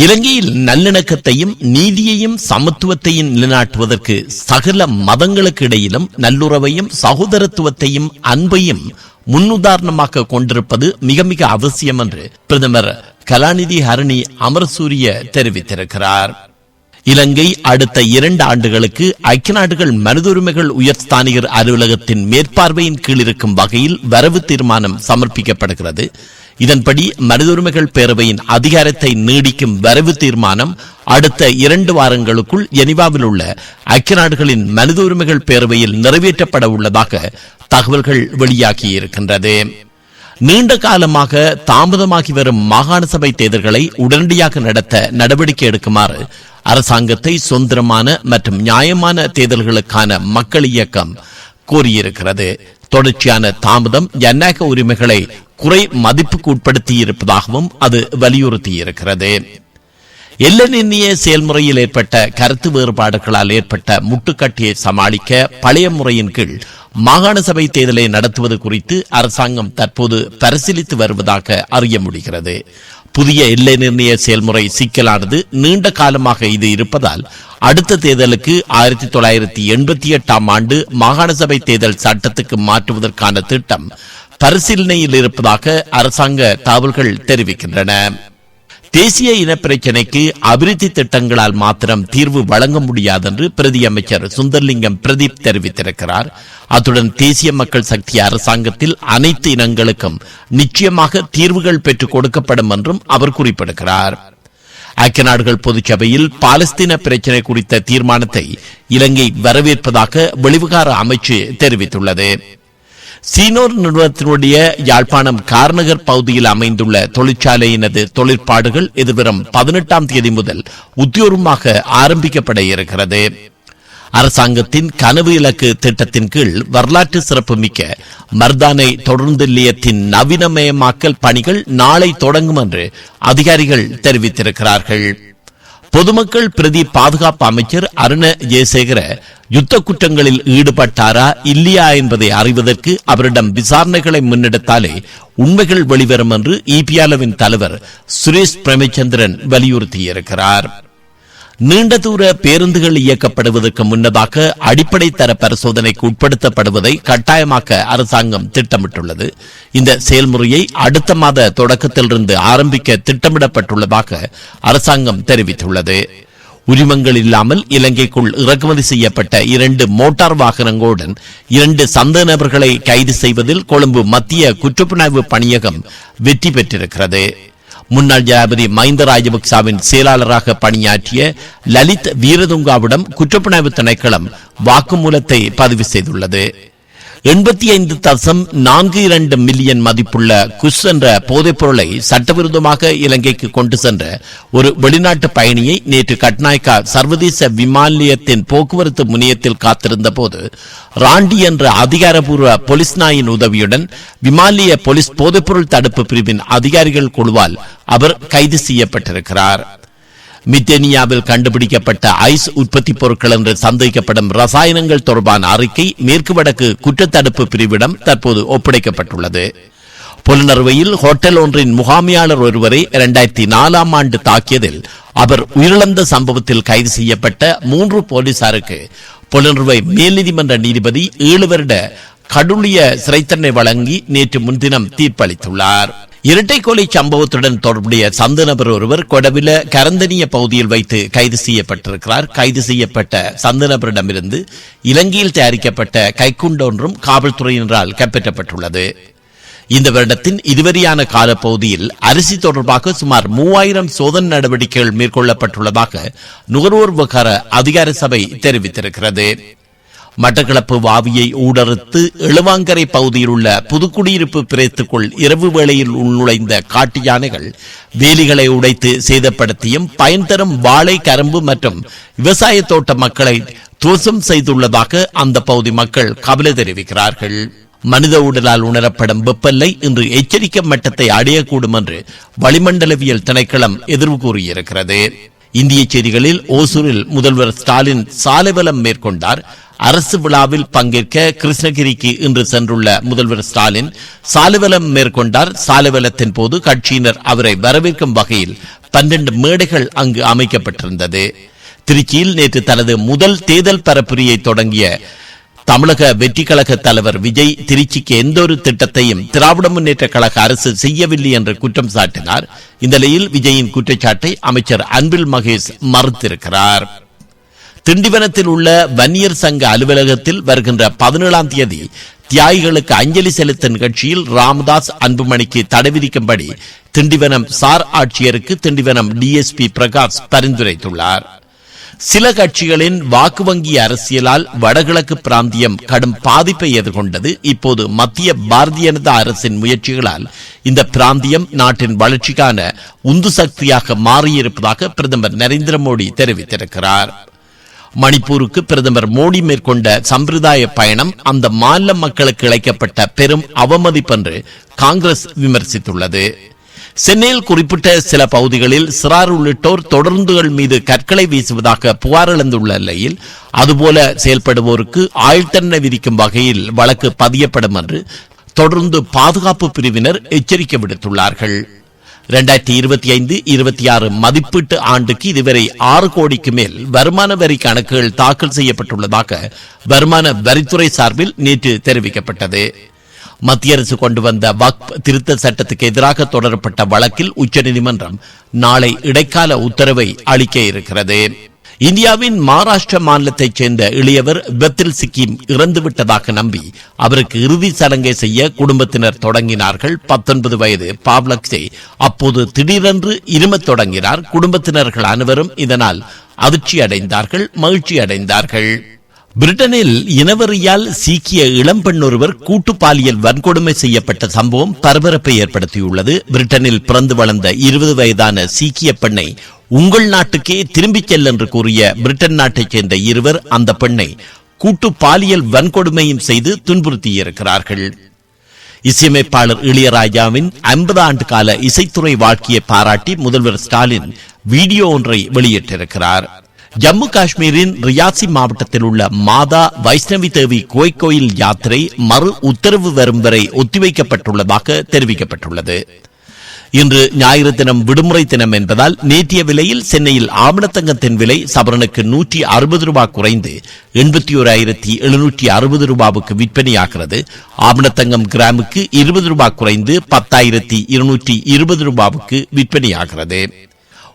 இலங்கையில் நல்லிணக்கத்தையும் நீதியையும் சமத்துவத்தையும் நிலைநாட்டுவதற்கு சகல மதங்களுக்கு இடையிலும் நல்லுறவையும் சகோதரத்துவத்தையும் அன்பையும் முன்னுதாரணமாக கொண்டிருப்பது மிக மிக அவசியம் என்று பிரதமர் கலாநிதி ஹரணி அமரசூரிய தெரிவித்திருக்கிறார். இலங்கை அடுத்த இரண்டு ஆண்டுகளுக்கு ஐக்கிய நாடுகள் மனித உரிமைகள் உயர்ஸ்தானிகர் அலுவலகத்தின் மேற்பார்வையின் கீழ் இருக்கும் வகையில் வரவு தீர்மானம் சமர்ப்பிக்கப்படுகிறது. இதன்படி மனித உரிமைகள் பேரவையின் அதிகாரத்தை நீடிக்கும் வரவு தீர்மானம் அடுத்த இரண்டு வாரங்களுக்குள் ஜெனிவாவில் உள்ள ஐக்கிய நாடுகளின் மனித உரிமைகள் பேரவையில் நிறைவேற்றப்பட உள்ளதாக தகவல்கள் வெளியாகியிருக்கின்றது. நீண்ட காலமாக தாமதமாகி வரும் மாகாண சபை தேர்தல்களை உடனடியாக நடத்த நடவடிக்கை எடுக்குமாறு அரசாங்கத்தை சுதந்திரமான மற்றும் நியாயமான தேர்தல்களுக்கான மக்கள் இயக்கம் கோரியிருக்கிறது தொடர்ச்சியான தாமதம் ஜனநாயக உரிமைகளை குறை மதிப்புக்கு உட்படுத்தி இருப்பதாகவும் அது வலியுறுத்தியிருக்கிறது. எல்லை நிர்ணய செயல்முறையில் ஏற்பட்ட கருத்து வேறுபாடுகளால் ஏற்பட்ட முட்டுக்கட்டியை சமாளிக்க பழைய முறையின் கீழ் மாகாண சபை தேர்தலை நடத்துவது குறித்து அரசாங்கம் தற்போது பரிசீலித்து வருவதாக அறிய முடிகிறது. புதிய எல்லை நிர்ணய செயல்முறை சிக்கலானது நீண்ட காலமாக இது இருப்பதால் அடுத்த தேர்தலுக்கு ஆயிரத்தி தொள்ளாயிரத்தி எண்பத்தி எட்டாம் ஆண்டு மாகாண சபை தேர்தல் சட்டத்துக்கு மாற்றுவதற்கான திட்டம் பரிசீலனையில் இருப்பதாக அரசாங்க தகவல்கள் தெரிவிக்கின்றன. தேசிய இன பிரச்சினைக்கு அபிவிருத்தி திட்டங்களால் மாத்திரம் தீர்வு வழங்க முடியாது என்று பிரதி அமைச்சர் சுந்தர்லிங்கம் பிரதீப் தெரிவித்திருக்கிறார். அத்துடன் தேசிய மக்கள் சக்தி அரசாங்கத்தில் அனைத்து இனங்களுக்கும் நிச்சயமாக தீர்வுகள் பெற்றுக் கொடுக்கப்படும் என்றும் அவர் குறிப்பிடுகிறார். ஐக்கிய நாடுகள் பொதுச்சபையில் பாலஸ்தீன பிரச்சினை குறித்த தீர்மானத்தை இலங்கை வரவேற்பதாக வெளிவிகார அமைச்சு தெரிவித்துள்ளது. சீனோர் நிறுவனத்தினுடைய யாழ்ப்பாணம் கார்நகர் பகுதியில் அமைந்துள்ள தொழிற்சாலையினது தொழிற்பாடுகள் எதிர்வரும் பதினெட்டாம் தேதி முதல் உத்தியோகமாக ஆரம்பிக்கப்பட இருக்கிறது. அரசாங்கத்தின் கனவு இலக்கு திட்டத்தின் கீழ் வரலாற்று சிறப்புமிக்க மர்தானை தொடர்ந்து நிலையத்தின் நவீனமயமாக்கல் பணிகள் நாளை தொடங்கும் என்று அதிகாரிகள் தெரிவித்திருக்கிறார்கள். பொதுமக்கள் பிரதி பாதுகாப்பு அமைச்சர் அருண ஜெயசேகர யுத்த குற்றங்களில் ஈடுபட்டாரா இல்லையா என்பதை அறிவதற்கு அவரிடம் விசாரணைகளை முன்னெடுத்தாலே உண்மைகள் வெளிவரும் என்று இபிஆலவின் தலைவர் சுரேஷ் பிரேமச்சந்திரன் வலியுறுத்தியிருக்கிறார். நீண்ட தூர பேருந்துகள் இயக்கப்படுவதற்கு முன்னதாக அடிப்படை தர பரிசோதனைக்கு உட்படுத்தப்படுவதை கட்டாயமாக்க அரசாங்கம் திட்டமிட்டுள்ளது. இந்த செயல்முறையை அடுத்த மாத தொடக்கத்திலிருந்து ஆரம்பிக்க திட்டமிடப்பட்டுள்ளதாக அரசாங்கம் தெரிவித்துள்ளது. உரிமங்கள் இல்லாமல் இலங்கைக்குள் இறக்குமதி செய்யப்பட்ட இரண்டு மோட்டார் வாகனங்களுடன் இரண்டு சந்த நபர்களை கைது செய்வதில் கொழும்பு மத்திய குற்றப்புலனாய்வு பணியகம் வெற்றி பெற்றிருக்கிறது. முன்னாள் ஜனாதிபதி மஹிந்த ராஜபக்சாவின் செயலாளராக பணியாற்றிய லலித் வீரதுங்காவிடம் குற்றப்புலனாய்வு திணைக்களம் வாக்குமூலத்தை பதிவு செய்துள்ளது. எண்பத்தி ஐந்து தசம் நான்கு இரண்டு மில்லியன் மதிப்புள்ள குஷ் என்ற போதைப் பொருளை சட்டவிரோதமாக இலங்கைக்கு கொண்டு சென்ற ஒரு வெளிநாட்டு பயணியை நேற்று கட்நாயக்கா சர்வதேச விமான நிலையத்தின் போக்குவரத்து முனையத்தில் காத்திருந்த போது ராண்டி என்ற அதிகாரபூர்வ போலீஸ் நாயின் உதவியுடன் விமானிய போலீஸ் போதைப்பொருள் தடுப்பு பிரிவின் அதிகாரிகள் குழுவால் அவர் கைது செய்யப்பட்டிருக்கிறார். மித்தேனியாவில் கண்டுபிடிக்கப்பட்ட ஐஸ் உற்பத்தி பொருட்கள் என்று சந்தேகிக்கப்படும் ரசாயனங்கள் தொடர்பான அறிக்கை மேற்கு வடக்கு குற்றத்தடுப்பு பிரிவிடம் தற்போது ஒப்படைக்கப்பட்டுள்ளது. புலனறுவையில் ஹோட்டல் ஒன்றின் முகாமியாளர் ஒருவரை இரண்டாயிரத்தி நாலாம் ஆண்டு தாக்கியதில் அவர் உயிரிழந்த சம்பவத்தில் கைது செய்யப்பட்ட மூன்று போலீசாருக்கு புலனறுவை மேல்நீதிமன்ற நீதிபதி ஏழு வருட கடுளிய சிறைத்தண்டனை வழங்கி நேற்று முன்தினம் தீர்ப்பளித்துள்ளார். இரட்டை கொலை சம்பவத்துடன் தொடர்புடைய சந்து நபர் ஒருவர் கொடவில கரந்தனிய பகுதியில் வைத்து கைது செய்யப்பட்டிருக்கிறார். கைது செய்யப்பட்ட சந்து நபரிடமிருந்து இலங்கையில் தயாரிக்கப்பட்ட கைக்குண்டொன்றும் காவல்துறையினரால் கைப்பற்றப்பட்டுள்ளது. இந்த வருடத்தின் இதுவரையான காலப்பகுதியில் அரிசி தொடர்பாக சுமார் மூவாயிரம் சோதனை நடவடிக்கைகள் மேற்கொள்ளப்பட்டுள்ளதாக நுகர்வோர் விவகார அதிகார சபை தெரிவித்திருக்கிறது. மட்டக்களப்பு வாவியை ஊடறுத்து எழுவாங்கரை பகுதியில் உள்ள புதுக்குடியிருப்பு பிரேத்துக்குள் இரவு வேளையில் உள்நுழைந்த காட்டு யானைகள் வேலிகளை உடைத்து சேதப்படுத்தியும் பயன் தரும் வாழை கரும்பு மற்றும் விவசாய தோட்ட மக்களை துவசம் செய்துள்ளதாக அந்த பகுதி மக்கள் கவலை தெரிவிக்கிறார்கள். மனித உடலால் உணரப்படும் வெப்பநிலை இன்று எச்சரிக்கை மட்டத்தை அடையக்கூடும் என்று வளிமண்டலவியல் திணைக்களம் எதிர்வு கூறியிருக்கிறது. இந்திய செய்திகளில் ஓசூரில் முதல்வர் ஸ்டாலின் சாலைவலம் மேற்கொண்டார். அரசு விழாவில் பங்கேற்க கிருஷ்ணகிரிக்கு இன்று சென்றுள்ள முதல்வர் ஸ்டாலின் சாலைவலம் மேற்கொண்டார். சாலைவலத்தின் போது கட்சியினர் அவரை வரவேற்கும் வகையில் பன்னெண்டு மேடைகள் அங்கு அமைக்கப்பட்டிருந்தது. திருச்சியில் நேற்று தனது முதல் தேர்தல் பரப்புரையை தொடங்கிய தமிழக வெற்றி கழக தலைவர் விஜய் திருச்சிக்கு எந்த ஒரு திட்டத்தையும் திராவிட முன்னேற்ற கழக அரசு செய்யவில்லை என்று குற்றம் சாட்டினார். இந்த நிலையில் விஜயின் குற்றச்சாட்டை அமைச்சர் அன்பில் மகேஷ் மறுத்திருக்கிறார். திண்டிவனத்தில் உள்ள வன்னியர் சங்க அலுவலகத்தில் வருகின்ற பதினேழாம் தேதி தியாகிகளுக்கு அஞ்சலி செலுத்தும் நிகழ்ச்சியில் ராமதாஸ் அன்புமணிக்கு தடை விதிக்கும்படி திண்டிவனம் சார் ஆட்சியருக்கு திண்டிவனம் டிஎஸ்பி பிரகாஷ் பரிந்துரைத்துள்ளார். சில கட்சிகளின் வாக்கு வங்கி அரசியலால் வடகிழக்கு பிராந்தியம் கடும் பாதிப்பை எதிர்கொண்டது. இப்போது மத்திய பாரதிய ஜனதா அரசின் முயற்சிகளால் இந்த பிராந்தியம் நாட்டின் வளர்ச்சிக்கான உந்து சக்தியாக மாறியிருப்பதாக பிரதமர் நரேந்திர மோடி தெரிவித்திருக்கிறார். மணிப்பூருக்கு பிரதமர் மோடி மேற்கொண்ட சம்பிரதாய பயணம் அந்த மாநில மக்களுக்கு இழைக்கப்பட்ட பெரும் அவமதிப்பென்று காங்கிரஸ் விமர்சித்துள்ளது. சென்னையில் குறிப்பிட்ட சில பகுதிகளில் சிறார் உள்ளிட்டோர் தொடர்ந்துகள் மீது கற்களை வீசுவதாக புகார் எழுந்துள்ள நிலையில் அதுபோல செயல்படுவோருக்கு ஆயுள்தண்டனை விதிக்கும் வகையில் வழக்கு பதியப்படும் என்று தொடர்ந்து பாதுகாப்பு பிரிவினர் எச்சரிக்கை விடுத்துள்ளார்கள். ரெண்டாயிரத்தி இருபத்தி ஐந்து இருபத்தி ஆறு மதிப்பீட்டு ஆண்டுக்கு இதுவரை ஆறு கோடிக்கு மேல் வருமான வரி கணக்குகள் தாக்கல் செய்யப்பட்டுள்ளதாக வருமான வரித்துறை சார்பில் நேற்று தெரிவிக்கப்பட்டது. மத்திய அரசு கொண்டு வந்த வக்ப் திருத்த சட்டத்துக்கு எதிராக தொடரப்பட்ட வழக்கில் உச்சநீதிமன்றம் நாளை இடைக்கால உத்தரவை அளிக்க இருக்கிறது. இந்தியாவின் மகாராஷ்டிர மாநிலத்தைச் சேர்ந்த இளையவர் விபத்தில் சிக்கி இறந்துவிட்டதாக நம்பி அவருக்கு இறுதி சடங்கை செய்ய குடும்பத்தினர் தொடங்கினார்கள். பத்தொன்பது வயது பாவ்லக்ஸே அப்போது திடீரென்று இருமத் தொடங்கினார். குடும்பத்தினர்கள் அனைவரும் இதனால் அதிர்ச்சி அடைந்தார்கள் மகிழ்ச்சி அடைந்தார்கள் பிரிட்டனில் இனவரியால் சீக்கிய இளம்பெண் ஒருவர் கூட்டு பாலியல் வன்கொடுமை செய்யப்பட்ட சம்பவம் பரபரப்பை ஏற்படுத்தியுள்ளது. பிரிட்டனில் பிறந்து வளர்ந்த இருபது வயதான சீக்கிய பெண்ணை உங்கள் நாட்டுக்கே திரும்பிச் செல் என்று கூறிய பிரிட்டன் நாட்டைச் சேர்ந்த இருவர் அந்த பெண்ணை கூட்டு பாலியல் வன்கொடுமையும் செய்து துன்புறுத்தியிருக்கிறார்கள். இசையமைப்பாளர் இளையராஜாவின் ஐம்பது ஆண்டு கால இசைத்துறை வாழ்க்கையை பாராட்டி முதல்வர் ஸ்டாலின் வீடியோ ஒன்றை வெளியிட்டிருக்கிறார். ஜம்மு காஷ்மீரின் ரியாசி மாவட்டத்தில் உள்ள மாதா வைஷ்ணவி தேவி கோயில் யாத்திரை மறு உத்தரவு வரும் வரை ஒத்திவைக்கப்பட்டுள்ளதாக தெரிவிக்கப்பட்டுள்ளது. இன்று ஞாயிறு தினம் விடுமுறை தினம் என்பதால் நேற்றைய விலையில் சென்னையில் ஆமணத்தங்கத்தின் விலை சவரனுக்கு நூற்றி அறுபது ரூபாய் குறைந்து எண்பத்தி ஓராயிரத்தி எழுநூற்றி அறுபது ரூபாவுக்கு விற்பனையாகிறது. ஆவணத்தங்கம் கிராமுக்கு இருபது ரூபாய் குறைந்து பத்தாயிரத்தி இருநூற்றி இருபது ரூபாவுக்கு விற்பனையாகிறது.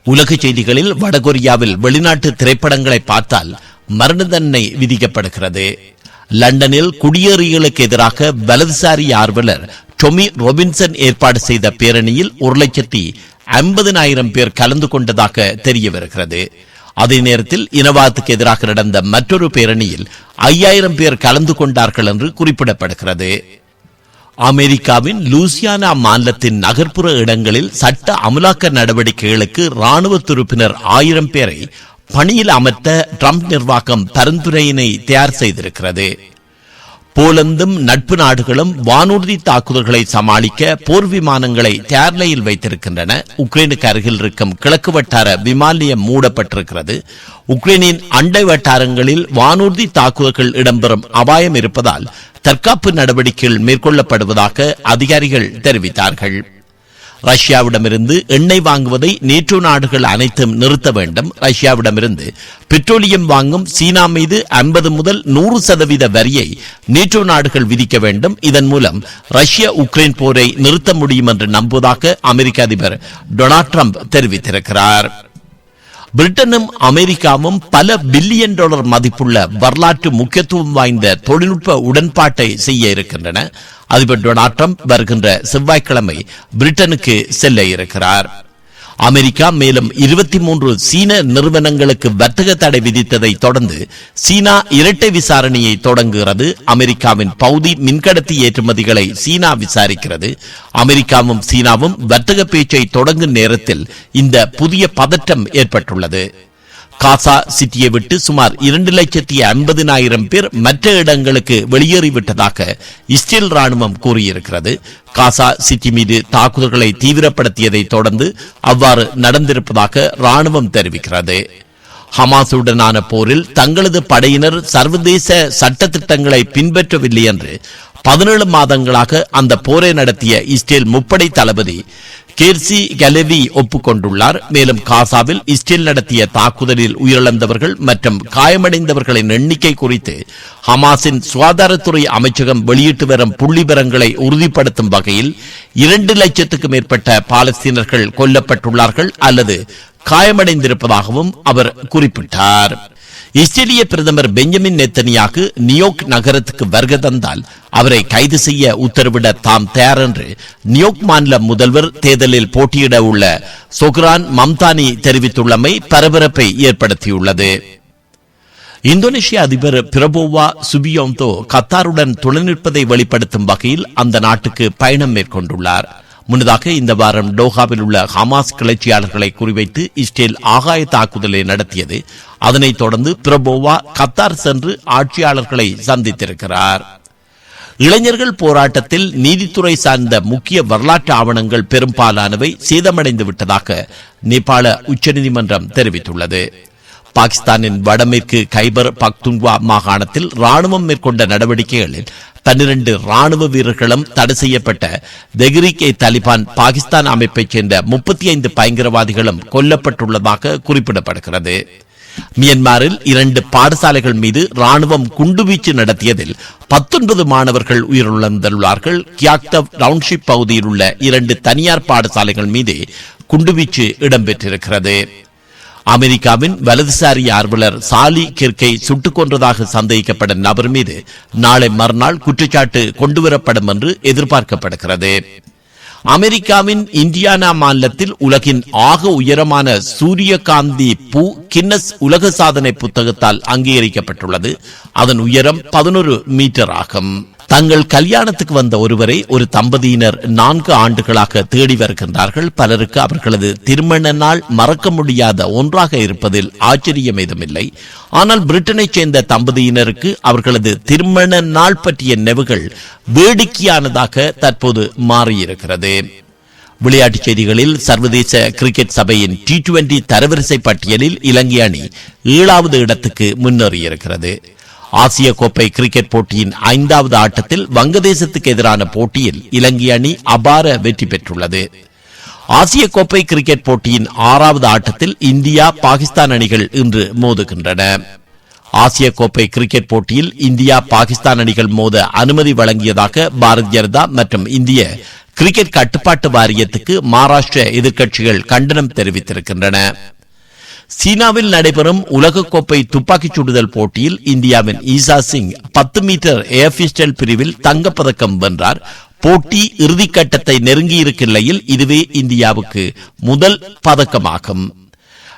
உலக செய்திகளில் வடகொரியாவில் வெளிநாட்டு திரைப்படங்களை பார்த்தால் மரண தண்டனை விதிக்கப்படுகிறது. லண்டனில் குடியேறிகளுக்கு எதிராக வலதுசாரி ஆர்வலர் டொமி ரொபின்சன் ஏற்பாடு செய்த பேரணியில் ஒரு லட்சத்தி ஐம்பதினாயிரம் பேர் கலந்து கொண்டதாக தெரிய வருகிறது அதே நேரத்தில் இனவாதத்துக்கு எதிராக நடந்த மற்றொரு பேரணியில் ஐயாயிரம் பேர் கலந்து கொண்டார்கள் என்று குறிப்பிடப்படுகிறது. அமெரிக்காவின் லூசியானா மாநிலத்தின் நகர்ப்புற இடங்களில் சட்ட அமலாக்க நடவடிக்கைகளுக்கு ராணுவ துருப்பினர் ஆயிரம் பேரை பணியில் அமர்த்த ட்ரம்ப் நிர்வாகம் பரிந்துரையினை தயார் செய்திருக்கிறது. போலந்தும் நட்பு நாடுகளும் வானூர்தி தாக்குதல்களை சமாளிக்க போர் விமானங்களை தயார் நிலையில் வைத்திருக்கின்றன. உக்ரைனுக்கு அருகில் இருக்கும் கிழக்கு வட்டார விமான நிலையம் மூடப்பட்டிருக்கிறது. உக்ரைனின் அண்டை வட்டாரங்களில் வானூர்தி தாக்குதல்கள் இடம்பெறும் அபாயம் இருப்பதால் தற்காப்பு நடவடிக்கைகள் மேற்கொள்ளப்படுவதாக அதிகாரிகள் தெரிவித்தார்கள். ரஷ்யாவிடமிருந்து எண்ணெய் வாங்குவதை நேற்றோ நாடுகள் அனைத்தும் நிறுத்த வேண்டும். ரஷ்யாவிடமிருந்து பெட்ரோலியம் வாங்கும் சீனா மீது ஐம்பது முதல் நூறு சதவீத வரியை நேற்றோ நாடுகள் விதிக்க வேண்டும். இதன் மூலம் ரஷ்யா உக்ரைன் போரை நிறுத்த முடியும் என்று நம்புவதாக அமெரிக்க அதிபர் டொனால்ட் ட்ரம்ப் தெரிவித்திருக்கிறார். பிரிட்டனும் அமெரிக்காவும் பல பில்லியன் டாலர் மதிப்புள்ள வரலாற்று முக்கியத்துவம் வாய்ந்த தொழில்நுட்ப உடன்பாட்டை செய்ய இருக்கின்றன. அதிபர் டொனால்ட் ட்ரம்ப் வருகின்ற செவ்வாய்க்கிழமை பிரிட்டனுக்கு செல்ல இருக்கிறார். அமெரிக்கா மேலும் இருபத்தி மூன்று சீன நிறுவனங்களுக்கு வர்த்தக தடை விதித்ததை தொடர்ந்து சீனா இரட்டை விசாரணையை தொடங்குகிறது. அமெரிக்காவின் பகுதி மின்கடத்தி ஏற்றுமதிகளை சீனா விசாரிக்கிறது. அமெரிக்காவும் சீனாவும் வர்த்தக பேச்சை தொடங்கும் நேரத்தில் இந்த புதிய பதற்றம் ஏற்பட்டுள்ளது. காசா சிட்டியை விட்டு சுமார் இரண்டு லட்சத்தி ஐம்பதினாயிரம் பேர் மற்ற இடங்களுக்கு வெளியேறிவிட்டதாக இஸ்ரேல் ராணுவம் கூறியிருக்கிறது. காசா சிட்டி மீது தாக்குதல்களை தீவிரப்படுத்தியதை தொடர்ந்து அவ்வாறு நடந்திருப்பதாக ராணுவம் தெரிவிக்கிறது. ஹமாசுடனான போரில் தங்களது படையினர் சர்வதேச சட்டத்திட்டங்களை பின்பற்றவில்லை என்று பதினேழு மாதங்களாக அந்த போரை நடத்திய இஸ்ரேல் முப்படை தளபதி கேர்சி கலவி ஒப்புக்கொண்டுள்ளார். மேலும் காசாவில் இஸ்ரேல் நடத்திய தாக்குதலில் உயிரிழந்தவர்கள் மற்றும் காயமடைந்தவர்களின் எண்ணிக்கை குறித்து ஹமாஸின் சுகாதாரத்துறை அமைச்சகம் வெளியிட்டு வரும் புள்ளிவரங்களை உறுதிப்படுத்தும் வகையில் இரண்டு லட்சத்துக்கு மேற்பட்ட பாலஸ்தீனர்கள் கொல்லப்பட்டுள்ளார்கள் அல்லது காயமடைந்திருப்பதாகவும் அவர் குறிப்பிட்டார். இஸ்ரேலிய பிரதமர் பெஞ்சமின் நெத்தனியாக்கு நியோக் நகரத்துக்கு வருகை தந்தால் அவரை கைது செய்ய உத்தரவிட தாம் தயார் என்று நியோக் மாநில முதல்வர் தேர்தலில் போட்டியிட உள்ள சொக்ரான் மம்தானி தெரிவித்துள்ளமை பரபரப்பை ஏற்படுத்தியுள்ளது. இந்தோனேஷிய அதிபர் பிரபோவா சுபியோந்தோ கத்தாருடன் துணை நிற்பதை வெளிப்படுத்தும் வகையில் அந்த நாட்டுக்கு பயணம் மேற்கொண்டுள்ளார். முன்னதாக இந்த வாரம் டோஹாவில் உள்ள ஹமாஸ் கிளர்ச்சியாளர்களை குறிவைத்து இஸ்ரேல் ஆகாய தாக்குதலை நடத்தியது. அதனைத் தொடர்ந்து பிரபோவா கத்தார் சென்று ஆட்சியாளர்களை சந்தித்திருக்கிறார். இளைஞர்கள் போராட்டத்தில் நீதித்துறை சார்ந்த முக்கிய வரலாற்று ஆவணங்கள் பெரும்பாலானவை சேதமடைந்து விட்டதாக நேபாள உச்சநீதிமன்றம் தெரிவித்துள்ளது. பாகிஸ்தானின் வடமேற்கு கைபர் பக்துன்வா மாகாணத்தில் ராணுவம் மேற்கொண்ட நடவடிக்கைகளில் பன்னிரண்டு ராணுவ வீரர்களும் தடை செய்யப்பட்ட தெஹ்ரிக் ஏ தாலிபான் பாகிஸ்தான் அமைப்பைச் சேர்ந்த முப்பத்தி ஐந்து பயங்கரவாதிகளும் கொல்லப்பட்டுள்ளதாக குறிப்பிடப்படுகிறது. மியன்மாரில் இரண்டு பாடசாலைகள் மீது ராணுவம் குண்டுவீச்சு நடத்தியதில் பத்தொன்பது மாணவர்கள் உயிரிழந்துள்ளார்கள். கியாக்தவ் டவுன்ஷிப் பகுதியில் உள்ள இரண்டு தனியார் பாடசாலைகள் மீது குண்டுவீச்சு இடம்பெற்றிருக்கிறது. அமெரிக்காவின் வலதுசாரி ஆர்வலர் சாலி கிர்கை சுட்டுக் கொன்றதாக சந்தேகிக்கப்படும் நபர் மீது நாளை மறுநாள் குற்றச்சாட்டு கொண்டுவரப்படும் என்று எதிர்பார்க்கப்படுகிறது. அமெரிக்காவின் இந்தியானா மாநிலத்தில் உலகின் ஆக உயரமான சூரியகாந்தி பூ கின்னஸ் உலக சாதனை புத்தகத்தால் அங்கீகரிக்கப்பட்டுள்ளது. அதன் உயரம் பதினொரு மீட்டர் ஆகும். தங்கள் கல்யாணத்துக்கு வந்த ஒருவரை ஒரு தம்பதியினர் நான்கு ஆண்டுகளாக தேடி வருகின்றார்கள். பலருக்கு அவர்களது திருமண நாள் மறக்க முடியாத ஒன்றாக இருப்பதில் ஆச்சரியம் ஏதுமில்லை. ஆனால் பிரிட்டனைச் சேர்ந்த தம்பதியினருக்கு அவர்களது திருமண நாள் பற்றிய நினைவுகள் வேடிக்கையானதாக தற்போது மாறியிருக்கிறது. விளையாட்டுச் செய்திகளில் சர்வதேச கிரிக்கெட் சபையின் டி டுவெண்டி தரவரிசை பட்டியலில் இலங்கை அணி ஏழாவது இடத்துக்கு முன்னேறியிருக்கிறது. ஆசிய கோப்பை கிரிக்கெட் போட்டியின் ஐந்தாவது ஆட்டத்தில் வங்கதேசத்துக்கு எதிரான போட்டியில் இலங்கை அணி அபார வெற்றி பெற்றுள்ளது. ஆசிய கோப்பை கிரிக்கெட் போட்டியின் ஆறாவது ஆட்டத்தில் இந்தியா பாகிஸ்தான் அணிகள் இன்று மோதுகின்றன. ஆசிய கோப்பை கிரிக்கெட் போட்டியில் இந்தியா பாகிஸ்தான் அணிகள் மோத அனுமதி வழங்கியதாக பாரதிய ஜனதா மற்றும் இந்திய கிரிக்கெட் கட்டுப்பாட்டு வாரியத்துக்கு மகாராஷ்டிர எதிர்க்கட்சிகள் கண்டனம் தெரிவித்திருக்கின்றன. சீனாவில் நடைபெறும் உலகக்கோப்பை துப்பாக்கிச் சுடுதல் போட்டியில் இந்தியாவின் ஈசா சிங் பத்து மீட்டர் ஏர் பிஸ்டல் பிரிவில் தங்கப்பதக்கம் வென்றார். போட்டி இறுதிக்கட்டத்தை நெருங்கியிருக்கும் நிலையில் இதுவே இந்தியாவுக்கு முதல் பதக்கமாகும்.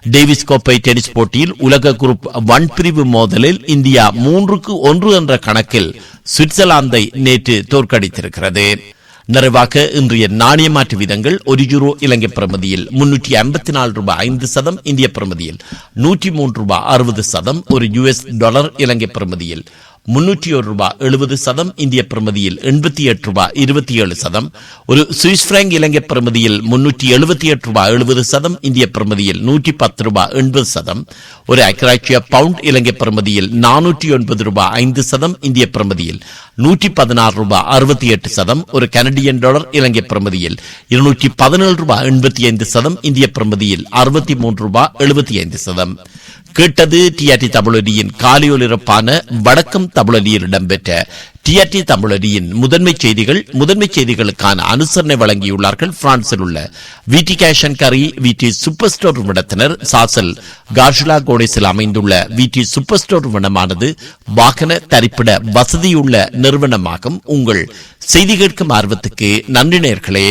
டேவிஸ் கோப்பை டென்னிஸ் போட்டியில் உலக குரூப் ஒன் பிரிவு மோதலில் இந்தியா மூன்றுக்கு ஒன்று என்ற கணக்கில் சுவிட்சர்லாந்தை நேற்று தோற்கடித்திருக்கிறது. நிறைவாக இன்றைய நாணய மாற்று வீதங்கள் ஒரு யூரோ இலங்கை பிரமதியில் முன்னூற்றி ஐம்பத்தி நாலு ரூபாய் ஐந்து சதம் இந்திய பிரமதியில் நூற்றி மூன்று ரூபாய் அறுபது சதம் ஒரு யுஎஸ் டாலர் இலங்கை பிரமதியில். முன்னூற்றி ஒரு ரூபாய் எழுபது சதம் இந்திய பிரமதியில் எண்பத்தி எட்டு ரூபாய் இருபத்தி ஏழு சதம். ஒரு சுவிஸ் பிராங்க் இலங்கை பிரமதியில் முன்னூற்றி எழுபத்தி எட்டு ரூபாய் எழுபது சதம் இந்திய பிரமதியில் நூற்றி பத்து ரூபாய் எண்பது சதம். ஒரு ஐக்கிராட்சிய பவுண்ட் இலங்கை பிரமதியில் நானூற்றி ஒன்பது ரூபாய் ஐந்து சதம் இந்திய பிரமதியில் நூற்றி பதினாறு ரூபாய் அறுபத்தி எட்டு சதம். ஒரு கனடியன் டாலர் இலங்கை பிரமதியில் இருநூற்றி பதினேழு ரூபாய் எண்பத்தி ஐந்து சதம் இந்திய பிரமதியில் அறுபத்தி மூன்று ரூபாய் எழுபத்தி ஐந்து சதம். கேட்டது டிஆர்டி தமிழொலியின் காலியொலிரப்பான வடக்கம் தமிழொலியில் இடம்பெற்ற டிஆர்டி தமிழொலியின் முதன்மை செய்திகள் முதன்மை செய்திகளுக்கான அனுசரணை வழங்கியுள்ளார்கள். பிரான்சில் உள்ள விடி கேஷன் கரி விடி சூப்பர் ஸ்டோர் நிறுவனத்தினர் சாசல் கார்ஷிலா கோடேசில் அமைந்துள்ள விடி சூப்பர் ஸ்டோர் நிறுவனமானது வாகன தரிப்பிட வசதியுள்ள நிறுவனமாகும். உங்கள் செய்தி கேட்கும் ஆர்வத்துக்கு நன்றி நேர்களே.